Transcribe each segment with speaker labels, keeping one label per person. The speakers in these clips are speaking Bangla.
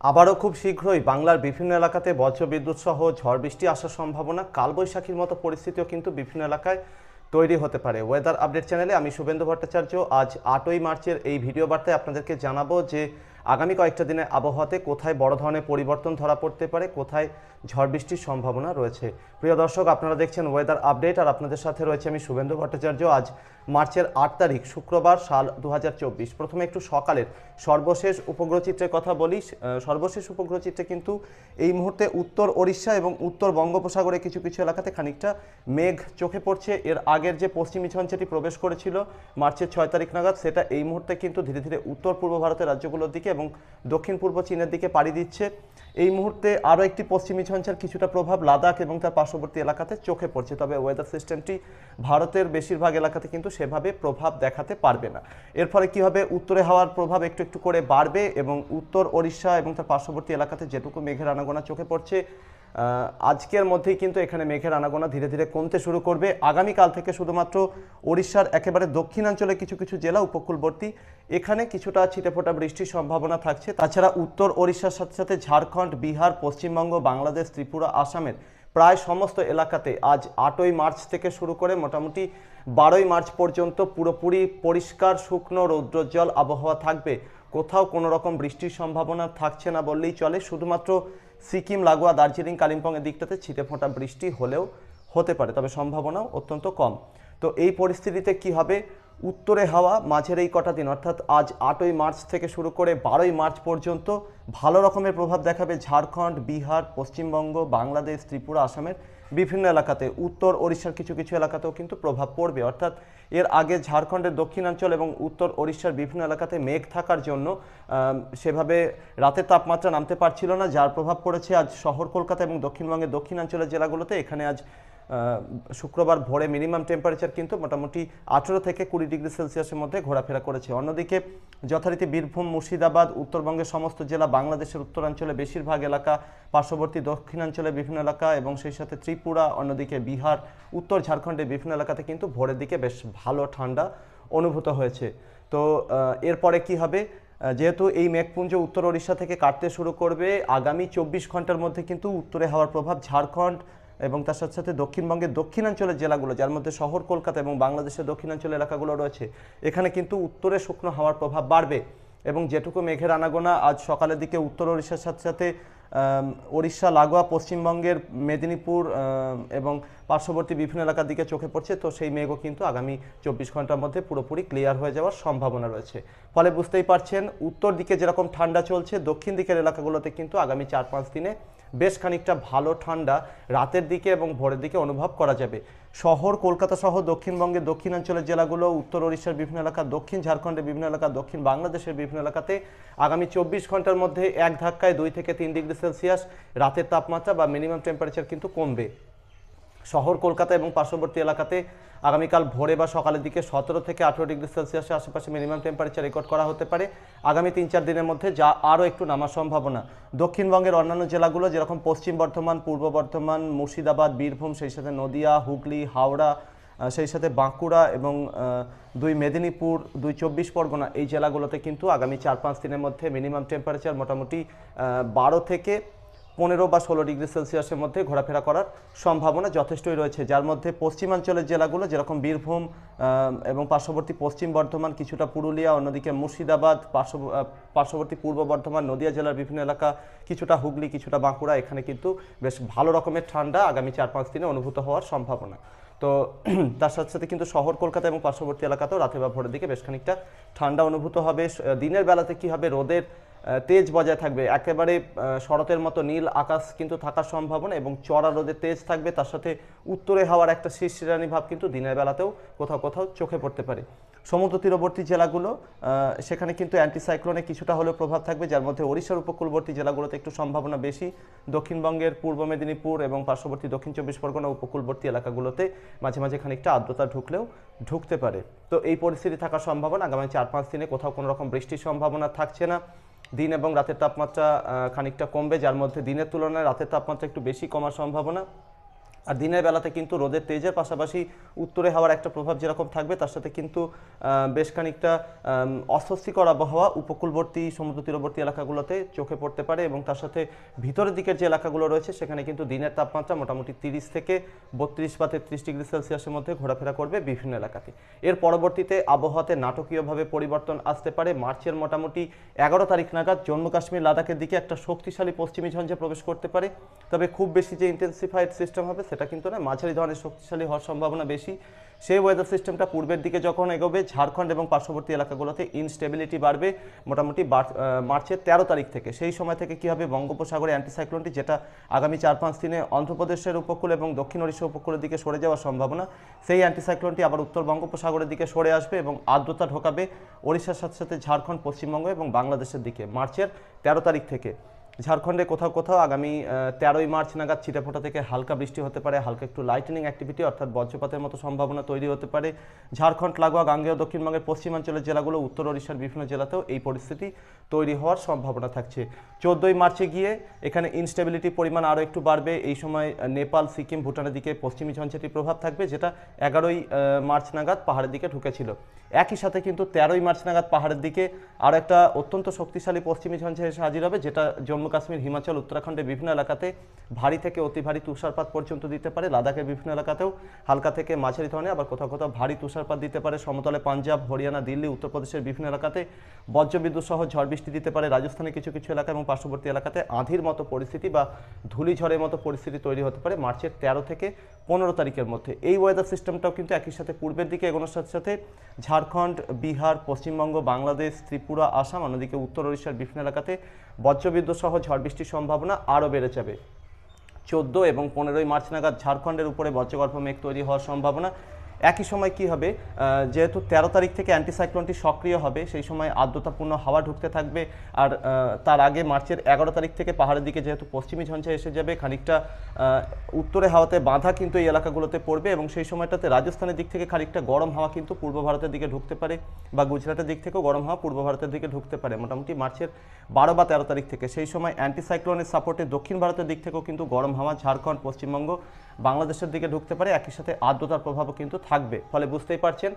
Speaker 1: আবারও খুব শীঘ্রই বাংলার বিভিন্ন এলাকাতে বজ্রবিদ্যুৎ সহ ঝড় বৃষ্টি আসার সম্ভাবনা। কালবৈশাখীর মতো পরিস্থিতিও কিন্তু বিভিন্ন এলাকায় তৈরি হতে পারে। ওয়েদার আপডেট চ্যানেলে আমি শুভেন্দু ভট্টাচার্য। আজ আটই মার্চের এই ভিডিও বার্তায় আপনাদেরকে জানাব যে আগামী কয়েকটা দিনে আবহাওয়াতে কোথায় বড় ধরনের পরিবর্তন ধরা পড়তে পারে, কোথায় ঝড় বৃষ্টির সম্ভাবনা রয়েছে? প্রিয় দর্শক, আপনারা দেখছেন ওয়েদার আপডেট আর আপনাদের সাথে রয়েছে আমি শুভেন্দু ভট্টাচার্য। আজ মার্চের আট তারিখ, শুক্রবার সাল দু হাজার চব্বিশ। প্রথমে একটু সকালের সর্বশেষ উপগ্রহ চিত্রের কথা বলি। সর্বশেষ উপগ্রহ চিত্রে কিন্তু এই মুহূর্তে উত্তর ওড়িশা এবং উত্তর বঙ্গোপসাগরে কিছু কিছু এলাকাতে খানিকটা মেঘ চোখে পড়ছে। এর আগের যে পশ্চিমী ঝঞ্ঝাটি প্রবেশ করেছিল মার্চের ছয় তারিখ নাগাদ, সেটা এই মুহূর্তে কিন্তু ধীরে ধীরে উত্তর পূর্ব ভারতের রাজ্যগুলোর দিকে এবং দক্ষিণ পূর্ব চীনের দিকে পাড়ি দিচ্ছে। এই মুহূর্তে আরও একটি পশ্চিমী ঝঞ্ঝার কিছুটা প্রভাব লাদাখ এবং তার পার্শ্ববর্তী এলাকাতে চোখে পড়ছে, তবে ওয়েদার সিস্টেমটি ভারতের বেশিরভাগ এলাকাতে কিন্তু সেভাবে প্রভাব দেখাতে পারবে না। এর ফলে কী হবে? উত্তরে হাওয়ার প্রভাব একটু একটু করে বাড়বে এবং উত্তর ওড়িশা এবং তার পার্শ্ববর্তী এলাকাতে যেটুকু মেঘের আনাগোনা চোখে পড়ছে আজকের মধ্যেই কিন্তু এখানে মেঘের আনাগোনা ধীরে ধীরে কমতে শুরু করবে। আগামীকাল থেকে শুধুমাত্র ওড়িশার একেবারে দক্ষিণাঞ্চলে কিছু কিছু জেলা উপকূলবর্তী, এখানে কিছুটা ছিটেফোঁটা বৃষ্টির সম্ভাবনা থাকছে। তাছাড়া উত্তর ওড়িশার সাথে সাথে ঝাড়খণ্ড, বিহার, পশ্চিমবঙ্গ, বাংলাদেশ, ত্রিপুরা, আসামের প্রায় সমস্ত এলাকাতে আজ আটই মার্চ থেকে শুরু করে মোটামুটি বারোই মার্চ পর্যন্ত পুরোপুরি পরিষ্কার, শুকনো রৌদ্রোজ্জ্বল আবহাওয়া থাকবে। কোথাও কোনো রকম বৃষ্টির সম্ভাবনা থাকছে না বললেই চলে। শুধুমাত্র সিকিম, লাগোয়া, দার্জিলিং, কালিম্পংয়ের দিকটাতে ছিটে ফোঁটা বৃষ্টি হলেও হতে পারে, তবে সম্ভাবনাও অত্যন্ত কম। তো এই পরিস্থিতিতে কি হবে? উত্তরে হাওয়া মাঝের এই কটা দিন, অর্থাৎ আজ আটই মার্চ থেকে শুরু করে বারোই মার্চ পর্যন্ত ভালো রকমের প্রভাব দেখাবে ঝাড়খণ্ড, বিহার, পশ্চিমবঙ্গ, বাংলাদেশ, ত্রিপুরা, আসামের বিভিন্ন এলাকাতে। উত্তর ওড়িশার কিছু কিছু এলাকাতেও কিন্তু প্রভাব পড়বে, অর্থাৎ এর আগে ঝাড়খণ্ডের দক্ষিণাঞ্চল এবং উত্তর ওড়িশার বিভিন্ন এলাকাতে মেঘ থাকার জন্য সেভাবে রাতের তাপমাত্রা নামতে পারছিল না, যার প্রভাব পড়েছে আজ শহর কলকাতা এবং দক্ষিণবঙ্গের দক্ষিণাঞ্চলের জেলাগুলোতে। এখানে আজ শুক্রবার ভোরে মিনিমাম টেম্পারেচার কিন্তু মোটামুটি আঠেরো থেকে কুড়ি ডিগ্রি সেলসিয়াসের মধ্যে ঘোরাফেরা করেছে। অন্যদিকে যথারীতি বীরভূম, মুর্শিদাবাদ, উত্তরবঙ্গের সমস্ত জেলা বাংলাদেশের উত্তরাঞ্চলে বেশিরভাগ এলাকা, পার্শ্ববর্তী দক্ষিণাঞ্চলে বিভিন্ন এলাকা এবং সেই সাথে ত্রিপুরা, অন্যদিকে বিহার, উত্তর ঝাড়খণ্ডের বিভিন্ন এলাকাতে কিন্তু ভোরের দিকে বেশ ভালো ঠান্ডা অনুভূত হয়েছে। তো এরপরে কি হবে? যেহেতু এই মেঘপুঞ্জ উত্তর ওড়িশা থেকে কাটতে শুরু করবে, আগামী চব্বিশ ঘণ্টার মধ্যে কিন্তু উত্তরে হাওয়ার প্রভাব ঝাড়খণ্ড এবং তার সাথে সাথে দক্ষিণবঙ্গের দক্ষিণাঞ্চলের জেলাগুলো, যার মধ্যে শহর কলকাতা এবং বাংলাদেশের দক্ষিণাঞ্চল এলাকাগুলো রয়েছে, এখানে কিন্তু উত্তরে শুকনো হাওয়ার প্রভাব বাড়বে। এবং যেটুকু মেঘের আনাগোনা আজ সকালের দিকে উত্তর ওড়িশার সাথে সাথে ওড়িশা, লাগোয়া, পশ্চিমবঙ্গের মেদিনীপুর এবং পার্শ্ববর্তী বিভিন্ন এলাকার দিকে চোখে পড়ছে, তো সেই মেঘও কিন্তু আগামী চব্বিশ ঘণ্টার মধ্যে পুরোপুরি ক্লিয়ার হয়ে যাওয়ার সম্ভাবনা রয়েছে। ফলে বুঝতেই পারছেন, উত্তর দিকে যেরকম ঠান্ডা চলছে, দক্ষিণ দিকের এলাকাগুলোতে কিন্তু আগামী চার পাঁচ দিনে বেশ খানিকটা ভালো ঠান্ডা রাতের দিকে এবং ভোরের দিকে অনুভব করা যাবে। শহর, কলকাতা সহ দক্ষিণবঙ্গের দক্ষিণাঞ্চলের জেলাগুলো, উত্তর ওড়িশার বিভিন্ন এলাকা, দক্ষিণ ঝাড়খণ্ডের বিভিন্ন এলাকা, দক্ষিণ বাংলাদেশের বিভিন্ন এলাকাতে আগামী চব্বিশ ঘণ্টার মধ্যে এক ধাক্কায় দুই থেকে তিন ডিগ্রি সেলসিয়াস। রাতের তাপমাত্রা বা মিনিমাম টেম্পারেচার কিন্তু কমবে। শহর কলকাতা এবং পার্শ্ববর্তী এলাকাতে আগামীকাল ভোরে বা সকালের দিকে সতেরো থেকে আঠেরো ডিগ্রি সেলসিয়াসের আশেপাশে মিনিমাম টেম্পারেচার রেকর্ড করা হতে পারে। আগামী তিন চার দিনের মধ্যে যা আরও একটু নামার সম্ভাবনা। দক্ষিণবঙ্গের অন্যান্য জেলাগুলো যেরকম পশ্চিম বর্ধমান, পূর্ব বর্ধমান, মুর্শিদাবাদ, বীরভূম, সেই সাথে নদিয়া, হুগলি, হাওড়া সেই সাথে বাঁকুড়া এবং দুই মেদিনীপুর, দুই চব্বিশ পরগনা এই জেলাগুলোতে কিন্তু আগামী চার পাঁচ দিনের মধ্যে মিনিমাম টেম্পারেচার মোটামুটি বারো থেকে পনেরো বা ষোলো ডিগ্রি সেলসিয়াসের মধ্যে ঘোরাফেরা করার সম্ভাবনা যথেষ্টই রয়েছে, যার মধ্যে পশ্চিমাঞ্চলের জেলাগুলো, যেরকম বীরভূম এবং পার্শ্ববর্তী পশ্চিম বর্ধমান, কিছুটা পুরুলিয়া, অন্যদিকে মুর্শিদাবাদ পার্শ্ব পার্শ্ববর্তী পূর্ব বর্ধমান, নদিয়া জেলার বিভিন্ন এলাকা, কিছুটা হুগলি, কিছুটা বাঁকুড়া, এখানে কিন্তু বেশ ভালো রকমের ঠান্ডা আগামী চার পাঁচ দিনে অনুভূত হওয়ার সম্ভাবনা। তো তার সাথে সাথে কিন্তু শহর কলকাতা এবং পার্শ্ববর্তী এলাকাতেও রাতে বা ভোরের দিকে বেশ খানিকটা ঠান্ডা অনুভূত হবে। দিনের বেলাতে কি হবে? রোদের তেজ বজায় থাকবে। একেবারে শরতের মতো নীল আকাশ কিন্তু থাকার সম্ভাবনা এবং চড়া রোদের তেজ থাকবে। তার সাথে উত্তরে হাওয়ার একটা শিরশিরানি ভাব কিন্তু দিনের বেলাতেও কোথাও কোথাও চোখে পড়তে পারে। সমুদ্র তীরবর্তী জেলাগুলো সেখানে কিন্তু অ্যান্টিসাইক্লোনে কিছুটা হলেও প্রভাব থাকবে, যার মধ্যে ওড়িশার উপকূলবর্তী জেলাগুলোতে একটু সম্ভাবনা বেশি। দক্ষিণবঙ্গের পূর্ব মেদিনীপুর এবং পার্শ্ববর্তী দক্ষিণ চব্বিশ পরগনা উপকূলবর্তী এলাকাগুলোতে মাঝে মাঝে খানিকটা আর্দ্রতা ঢুকলেও ঢুকতে পারে। তো এই পরিস্থিতি থাকার সম্ভাবনা, আগামী চার পাঁচ দিনে কোথাও কোনো রকম বৃষ্টির সম্ভাবনা থাকছে না। দিন এবং রাতের তাপমাত্রা খানিকটা কমবে, যার মধ্যে দিনের তুলনায় রাতের তাপমাত্রা একটু বেশি কমার সম্ভাবনা। আর দিনের বেলাতে কিন্তু রোদের তেজের পাশাপাশি উত্তরে হাওয়ার একটা প্রভাব যেরকম থাকবে, তার সাথে কিন্তু বেশ খানিকটা অস্বস্তিকর আবহাওয়া উপকূলবর্তী, সমুদ্র তীরবর্তী এলাকাগুলোতে চোখে পড়তে পারে এবং তার সাথে ভিতরের দিকের যে এলাকাগুলো রয়েছে, সেখানে কিন্তু দিনের তাপমাত্রা মোটামুটি তিরিশ থেকে বত্রিশ বা তেত্রিশ ডিগ্রি সেলসিয়াসের মধ্যে ঘোরাফেরা করবে বিভিন্ন এলাকাতে। এর পরবর্তীতে আবহাওয়াতে নাটকীয়ভাবে পরিবর্তন আসতে পারে। মার্চের মোটামুটি এগারো তারিখ নাগাদ জম্মু কাশ্মীর লাদাখের দিকে একটা শক্তিশালী পশ্চিমী ঝঞ্ঝে প্রবেশ করতে পারে। তবে খুব বেশি যে ইন্টেন্সিফাইড সিস্টেম হবে কিন্তু না মাঝারি ধরনের শক্তিশালী হওয়ার সম্ভাবনা বেশি। সেই ওয়েদার সিস্টেমটা পূর্বের দিকে যখন এগোবে, ঝাড়খণ্ড এবং পার্শ্ববর্তী এলাকাগুলোতে ইনস্টেবিলিটি বাড়বে মোটামুটি মার্চের তেরো তারিখ থেকে। সেই সময় থেকে কি হবে? বঙ্গোপসাগরে অ্যান্টিসাইক্লোনটি যেটা আগামী চার পাঁচ দিনে অন্ধ্রপ্রদেশের উপকূল এবং দক্ষিণ ওড়িশা উপকূলের দিকে সরে যাওয়ার সম্ভাবনা, সেই অ্যান্টিসাইক্লোনটি আবার উত্তর বঙ্গোপসাগরের দিকে সরে আসবে এবং আর্দ্রতা ঢোকাবে ওড়িশার সাথে সাথে ঝাড়খণ্ড, পশ্চিমবঙ্গ এবং বাংলাদেশের দিকে মার্চের তেরো তারিখ থেকে। ঝাড়খণ্ডে কোথাও কোথাও আগামী তেরোই মার্চ নাগাদ ছিটেফোঁটা থেকে হালকা বৃষ্টি হতে পারে, হালকা একটু লাইটনিং অ্যাক্টিভিটি অর্থাৎ বজ্রপাতের মতো সম্ভাবনা তৈরি হতে পারে। ঝাড়খণ্ড, লাগোয়া, গাঙ্গেয়, দক্ষিণবঙ্গের পশ্চিমাঞ্চলের জেলাগুলো, উত্তর ওড়িশার বিভিন্ন জেলাতেও এই পরিস্থিতি তৈরি হওয়ার সম্ভাবনা থাকছে। চোদ্দোই মার্চে গিয়ে এখানে ইনস্টেবিলিটির পরিমাণ আরও একটু বাড়বে। এই সময় নেপাল, সিকিম, ভুটানের দিকে পশ্চিমী ঝঞ্ঝাটির প্রভাব থাকবে, যেটা এগারোই মার্চ নাগাদ পাহাড়ের দিকে ঢুকেছিল। একই সাথে কিন্তু তেরোই মার্চ নাগাদ পাহাড়ের দিকে আরও একটা অত্যন্ত শক্তিশালী পশ্চিমী ঝঞ্ঝা এসে হাজির হবে, যেটা জম্মু কাশ্মীর, হিমাচল, উত্তরাখণ্ডের বিভিন্ন এলাকাতে ভারী থেকে অতি ভারী তুষারপাত পর্যন্ত দিতে পারে। লাদাখের বিভিন্ন এলাকাতেও হালকা থেকে মাঝারি ধরনের আবার কোথাও কোথাও ভারী তুষারপাত দিতে পারে। সমতলে পাঞ্জাব, হরিয়ানা, দিল্লি, উত্তরপ্রদেশের বিভিন্ন এলাকাতে বজ্রবিদ্যুৎ সহ ঝড় বৃষ্টি দিতে পারে। রাজস্থানের কিছু কিছু এলাকা এবং পার্শ্ববর্তী এলাকাতে আঁধির মতো পরিস্থিতি বা ধূলিঝড়ের মতো পরিস্থিতি তৈরি হতে পারে মার্চের তেরো থেকে পনেরো তারিখের মধ্যে। এই ওয়েদার সিস্টেমটাও কিন্তু একই সাথে পূর্বের দিকে এগোনোর সাথে সাথে ঝাড়খণ্ড, বিহার, পশ্চিমবঙ্গ, বাংলাদেশ, ত্রিপুরা, আসাম, অন্যদিকে উত্তর ওড়িশার বিভিন্ন এলাকাতে বজ্রবিদ্যুৎ সহ ঝড় বৃষ্টির সম্ভাবনা আরও বেড়ে যাবে। চোদ্দ এবং পনেরোই মার্চ নাগাদ ঝাড়খণ্ডের উপরে বজ্রগর্ভ মেঘ তৈরি হওয়ার সম্ভাবনা একই সময় কি হবে? যেহেতু তেরো তারিখ থেকে অ্যান্টিসাইক্লোনটি সক্রিয় হবে, সেই সময় আর্দ্রতাপূর্ণ হাওয়া ঢুকতে থাকবে। আর তার আগে মার্চের এগারো তারিখ থেকে পাহাড়ের দিকে যেহেতু পশ্চিমী ঝঞ্ঝা এসে যাবে, খানিকটা উত্তরে হাওয়াতে বাঁধা কিন্তু এই এলাকাগুলোতে পড়বে এবং সেই সময়টাতে রাজস্থানের দিক থেকে খানিকটা গরম হাওয়া কিন্তু পূর্ব ভারতের দিকে ঢুকতে পারে বা গুজরাটের দিক থেকেও গরম হাওয়া পূর্ব ভারতের দিকে ঢুকতে পারে। মোটামুটি মার্চের বারো বা তেরো তারিখ থেকে। সেই সময় অ্যান্টিসাইক্লোনের সাপোর্টে দক্ষিণ ভারতের দিক থেকেও কিন্তু গরম হাওয়া ঝাড়খণ্ড, পশ্চিমবঙ্গ, বাংলাদেশের দিকে ঢুকতে পারে। একই সাথে আর্দ্রতার প্রভাবও কিন্তু থাকবে। ফলে বুঝতেই পারছেন,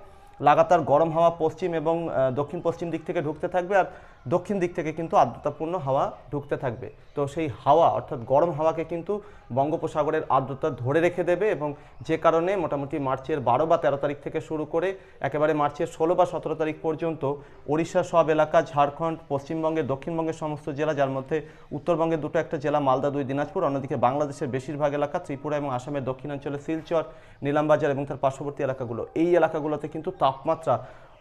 Speaker 1: লাগাতার গরম হাওয়া পশ্চিম এবং দক্ষিণ পশ্চিম দিক থেকে ঢুকতে থাকবে। আর দক্ষিণ দিক থেকে কিন্তু আর্দ্রতাপূর্ণ হাওয়া ঢুকতে থাকবে। তো সেই হাওয়া, অর্থাৎ গরম হাওয়াকে কিন্তু বঙ্গোপসাগরের আর্দ্রতা ধরে রেখে দেবে এবং যে কারণে মোটামুটি মার্চের বারো বা তেরো তারিখ থেকে শুরু করে একেবারে মার্চের ষোলো বা সতেরো তারিখ পর্যন্ত ওড়িশার সব এলাকা, ঝাড়খণ্ড পশ্চিমবঙ্গের দক্ষিণবঙ্গের সমস্ত জেলা, যার মধ্যে উত্তরবঙ্গের দুটো একটা জেলা, মালদা, দুই দিনাজপুর, অন্যদিকে বাংলাদেশের বেশিরভাগ এলাকা, ত্রিপুরা এবং আসামের দক্ষিণাঞ্চলে শিলচর, নীলামবাজার এবং তার পার্শ্ববর্তী এলাকাগুলো। এই এলাকাগুলোতে কিন্তু তাপমাত্রা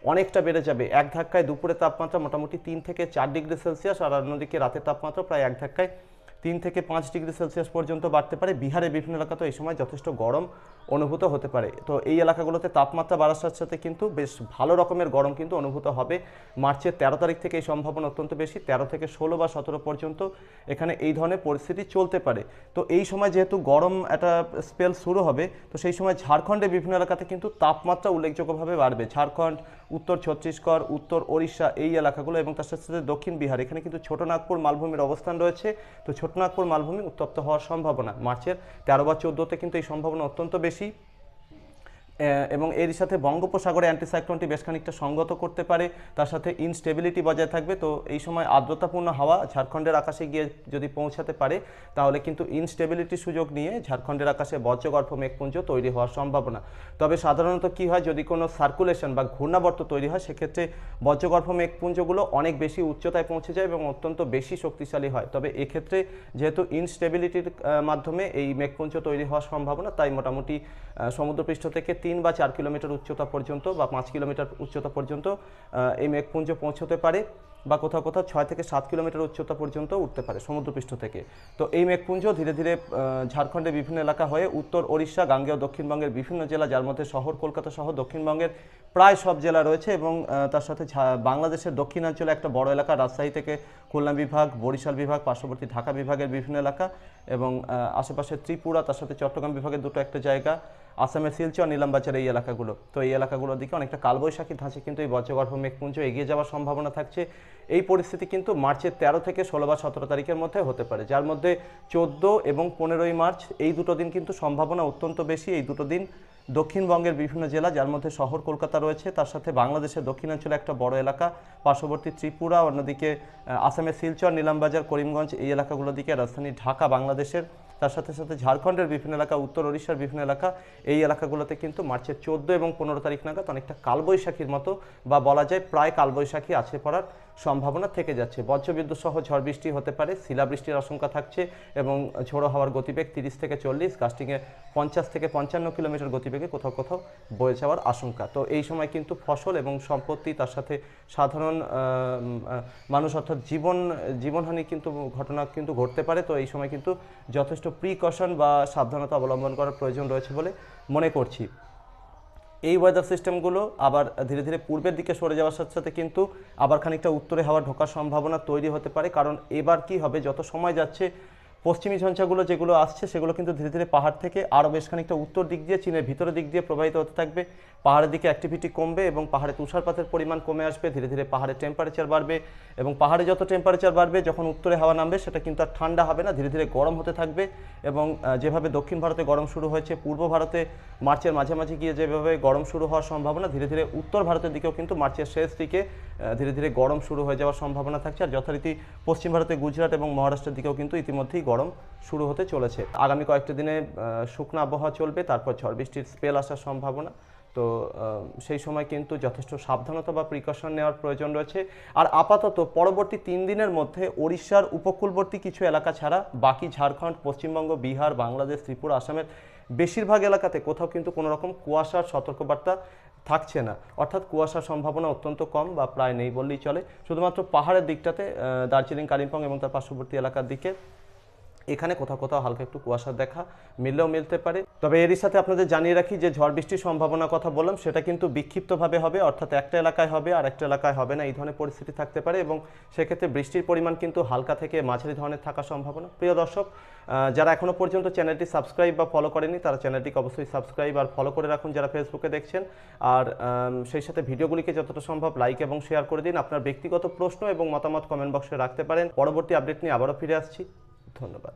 Speaker 1: অনেকটা বেড়ে যাবে। এক ধাক্কায় দুপুরে তাপমাত্রা মোটামুটি তিন থেকে চার ডিগ্রি সেলসিয়াস আর অন্যদিকে রাতের তাপমাত্রা প্রায় এক ধাক্কায় তিন থেকে পাঁচ ডিগ্রি সেলসিয়াস পর্যন্ত বাড়তে পারে। বিহারে বিভিন্ন এলাকাতেও এই সময় যথেষ্ট গরম অনুভূত হতে পারে। তো এই এলাকাগুলোতে তাপমাত্রা বাড়ার সাথে সাথে কিন্তু বেশ ভালো রকমের গরম কিন্তু অনুভূত হবে। মার্চের তেরো তারিখ থেকে এই সম্ভাবনা অত্যন্ত বেশি। তেরো থেকে ষোলো বা সতেরো পর্যন্ত এখানে এই ধরনের পরিস্থিতি চলতে পারে। তো এই সময় যেহেতু গরম একটা স্পেল শুরু হবে, তো সেই সময় ঝাড়খণ্ডের বিভিন্ন এলাকাতে কিন্তু তাপমাত্রা উল্লেখযোগ্যভাবে বাড়বে। ঝাড়খণ্ড উত্তর ছত্তিশগড়, উত্তর ওড়িশা এই এলাকাগুলো এবং তার সাথে সাথে দক্ষিণ বিহার। এখানে কিন্তু ছোটনাগপুর মালভূমির অবস্থান রয়েছে। তো ছোটনাগপুর মালভূমি উত্তপ্ত হওয়ার সম্ভাবনা। মার্চের তেরো বা চোদ্দোতে কিন্তু এই সম্ভাবনা অত্যন্ত বেশি। এবং এর সাথে বঙ্গোপসাগরে অ্যান্টিসাইক্লোনটি বেশ খানিকটা সঙ্গত করতে পারে, তার সাথে ইনস্টেবিলিটি বজায় থাকবে। তো এই সময় আর্দ্রতাপূর্ণ হাওয়া ঝাড়খণ্ডের আকাশে গিয়ে যদি পৌঁছাতে পারে, তাহলে কিন্তু ইনস্টেবিলিটির সুযোগ নিয়ে ঝাড়খণ্ডের আকাশে বজ্রগর্ভ মেঘপুঞ্জ তৈরি হওয়ার সম্ভাবনা। তবে সাধারণত কি হয়, যদি কোনো সার্কুলেশন বা ঘূর্ণাবর্ত তৈরি হয়, সেক্ষেত্রে বজ্রগর্ভ মেঘপুঞ্জগুলো অনেক বেশি উচ্চতায় পৌঁছে যায় এবং অত্যন্ত বেশি শক্তিশালী হয়। তবে এক্ষেত্রে যেহেতু ইনস্টেবিলিটির মাধ্যমে এই মেঘপুঞ্জ তৈরি হওয়ার সম্ভাবনা, তাই মোটামুটি সমুদ্রপৃষ্ঠ থেকে তিন বা চার কিলোমিটার উচ্চতা পর্যন্ত বা পাঁচ কিলোমিটার উচ্চতা পর্যন্ত এই মেঘপুঞ্জ পৌঁছতে পারে। বা কোথাও কোথাও ছয় থেকে সাত কিলোমিটার উচ্চতা পর্যন্ত উঠতে পারে সমুদ্রপৃষ্ঠ থেকে। তো এই মেঘপুঞ্জ ধীরে ধীরে ঝাড়খণ্ডের বিভিন্ন এলাকা হয়ে উত্তর ওড়িশা, গাঙ্গেয়, দক্ষিণবঙ্গের বিভিন্ন জেলা, যার মধ্যে শহর কলকাতা সহ দক্ষিণবঙ্গের প্রায় সব জেলা রয়েছে এবং তার সাথে বাংলাদেশের দক্ষিণাঞ্চলে একটা বড় এলাকা, রাজশাহী থেকে খুলনা বিভাগ, বরিশাল বিভাগ, পার্শ্ববর্তী ঢাকা বিভাগের বিভিন্ন এলাকা এবং আশেপাশে ত্রিপুরা, তার সাথে চট্টগ্রাম বিভাগের দুটো একটা জায়গা আসামের শিলচর, নিলামবাজার এই এলাকাগুলো। তো এই এলাকাগুলোর দিকে অনেকটা কালবৈশাখী ধাঁচে কিন্তু এই বজ্রগর্ভ মেঘপুঞ্জ এগিয়ে যাওয়ার সম্ভাবনা থাকছে। এই পরিস্থিতি কিন্তু মার্চের তেরো থেকে ষোলো বা সতেরো তারিখের মধ্যে হতে পারে। যার মধ্যে চোদ্দ এবং পনেরোই মার্চ এই দুটো দিন কিন্তু সম্ভাবনা অত্যন্ত বেশি। এই দুটো দিন দক্ষিণবঙ্গের বিভিন্ন জেলা, যার মধ্যে শহর কলকাতা রয়েছে, তার সাথে বাংলাদেশের দক্ষিণাঞ্চলে একটা বড় এলাকা, পার্শ্ববর্তী ত্রিপুরা, অন্যদিকে আসামের শিলচর, নীলামবাজার, করিমগঞ্জ, এই এলাকাগুলোর দিকে রাজধানী ঢাকা, বাংলাদেশের, তার সাথে সাথে ঝাড়খণ্ডের বিভিন্ন এলাকা, উত্তর ওড়িশার বিভিন্ন এলাকা, এই এলাকাগুলোতে কিন্তু মার্চের চোদ্দ এবং পনেরো তারিখ নাগাদ অনেকটা কালবৈশাখীর মতো বা বলা যায় প্রায় কালবৈশাখী আছে পড়ার সম্ভাবনা থেকে যাচ্ছে। বজ্রবিদ্যুৎ সহ ঝড় বৃষ্টি হতে পারে, শিলাবৃষ্টির আশঙ্কা থাকছে এবং ঝোড়ো হওয়ার গতিবেগ তিরিশ থেকে চল্লিশ গাস্টিংয়ে পঞ্চাশ থেকে পঞ্চান্ন কিলোমিটার গতিবেগে কোথাও কোথাও বয়ে যাওয়ার আশঙ্কা। তো এই সময় কিন্তু ফসল এবং সম্পত্তি, তার সাথে সাধারণ মানুষ অর্থাৎ জীবন, জীবনহানি কিন্তু ঘটনা কিন্তু ঘটতে পারে। তো এই সময় কিন্তু যথেষ্ট প্রিকশন বা সাবধানতা অবলম্বন করার প্রয়োজন রয়েছে বলে মনে করছি। এই ওয়েদার সিস্টেমগুলো আবার ধীরে ধীরে পূর্বের দিকে সরে যাওয়ার সাথে সাথে কিন্তু আবার খানিকটা উত্তরে হাওয়া ঢোকার সম্ভাবনা তৈরি হতে পারে। কারণ এবার কি হবে? যত সময় যাচ্ছে পশ্চিমী ঝঞ্ঝাগুলো যেগুলো আসছে, সেগুলো কিন্তু ধীরে ধীরে পাহাড় থেকে আরও বেশ খানিকটা উত্তর দিক দিয়ে, চীনের ভিতরের দিক দিয়ে প্রবাহিত হতে থাকবে। পাহাড়ের দিকে অ্যাক্টিভিটি কমবে এবং পাহাড়ে তুষারপাতের পরিমাণ কমে আসবে, ধীরে ধীরে পাহাড়ের টেম্পারেচার বাড়বে এবং পাহাড়ে যত টেম্পারেচার বাড়বে, যখন উত্তরে হাওয়া নামবে, সেটা কিন্তু আর ঠান্ডা হবে না, ধীরে ধীরে গরম হতে থাকবে এবং যেভাবে দক্ষিণ ভারতে গরম শুরু হয়েছে, পূর্ব ভারতে মার্চের মাঝামাঝি গিয়ে যেভাবে গরম শুরু হওয়ার সম্ভাবনা, ধীরে ধীরে উত্তর ভারতের দিকেও কিন্তু মার্চের শেষ দিকে ধীরে ধীরে গরম শুরু হয়ে যাওয়ার সম্ভাবনা থাকছে। আর যথারীতি পশ্চিম ভারতে গুজরাট এবং মহারাষ্ট্রের দিকেও কিন্তু ইতিমধ্যেই গরম শুরু হতে চলেছে। আগামী কয়েকটা দিনে শুকনো আবহাওয়া চলবে, তারপর ঝড় বৃষ্টির স্পেল আসার সম্ভাবনা। তো সেই সময় কিন্তু যথেষ্ট সাবধানতা বা প্রিকশন নেওয়ার প্রয়োজন রয়েছে। আর আপাতত পরবর্তী তিন দিনের মধ্যে ওড়িশার উপকূলবর্তী কিছু এলাকা ছাড়া বাকি ঝাড়খণ্ড, পশ্চিমবঙ্গ, বিহার, বাংলাদেশ, ত্রিপুরা, আসামের বেশিরভাগ এলাকাতে কোথাও কিন্তু কোনো রকম কুয়াশার সতর্কবার্তা থাকছে না। অর্থাৎ কুয়াশার সম্ভাবনা অত্যন্ত কম বা প্রায় নেই বললেই চলে। শুধুমাত্র পাহাড়ের দিকটাতে দার্জিলিং, কালিম্পং এবং তার পার্শ্ববর্তী এলাকার দিকে এখানে কোথাও কোথাও হালকা একটু কুয়াশা দেখা মিললেও মিলতে পারে। তবে এরই সাথে আপনাদের জানিয়ে রাখি যে ঝড় বৃষ্টির সম্ভাবনার কথা বললাম, সেটা কিন্তু বিক্ষিপ্তভাবে হবে, অর্থাৎ একটা এলাকায় হবে আর একটা এলাকায় হবে না, এই ধরনের পরিস্থিতি থাকতে পারে এবং সেক্ষেত্রে বৃষ্টির পরিমাণ কিন্তু হালকা থেকে মাঝারি ধরনের থাকা সম্ভাবনা। প্রিয় দর্শক যারা এখনও পর্যন্ত চ্যানেলটি সাবস্ক্রাইব বা ফলো করেনি তারা চ্যানেলটিকে অবশ্যই সাবস্ক্রাইব আর ফলো করে রাখুন যারা ফেসবুকে দেখছেন। আর সেই সাথে ভিডিওগুলিকে যতটা সম্ভব লাইক এবং শেয়ার করে দিন। আপনার ব্যক্তিগত প্রশ্ন এবং মতামত কমেন্ট বক্সে রাখতে পারেন। পরবর্তী আপডেট নিয়ে আবারও ফিরে আসছি। ধন্যবাদ।